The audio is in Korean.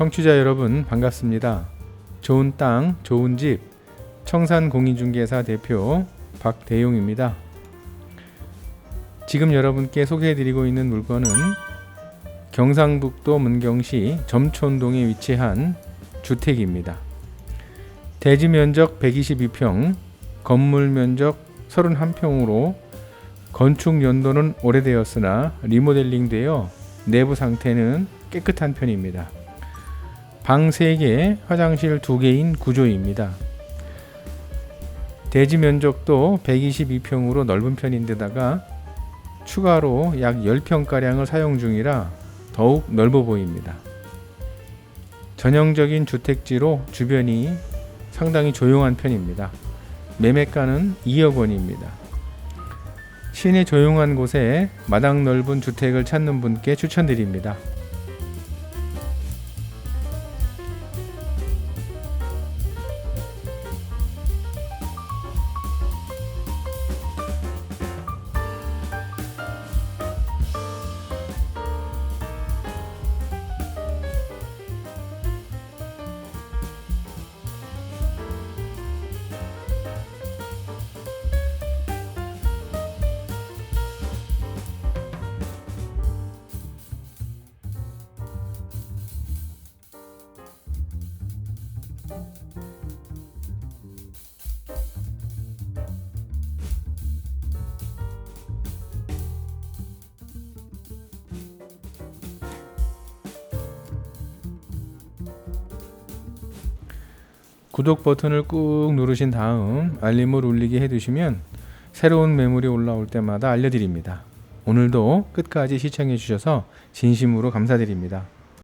청취자 여러분 반갑습니다. 좋은 땅, 좋은 집, 청산 공인중개사 대표 박대용입니다. 지금 여러분께 소개해드리고 있는 물건은 경상북도 문경시 점촌동에 위치한 주택입니다. 대지 면적 122평, 건물 면적 31평으로 건축 연도는 오래되었으나 리모델링 되어 내부 상태는 깨끗한 편입니다. 방 3개, 화장실 2개인 구조입니다. 대지 면적도 122평으로 넓은 편인데다가 추가로 약 10평가량을 사용 중이라 더욱 넓어 보입니다. 전형적인 주택지로 주변이 상당히 조용한 편입니다. 매매가는 2억 원입니다. 시내 조용한 곳에 마당 넓은 주택을 찾는 분께 추천드립니다. 구독 버튼을 꾹 누르신 다음 알림을 울리게 해두시면 새로운 매물이 올라올 때마다 알려드립니다. 오늘도 끝까지 시청해 주셔서 진심으로 감사드립니다.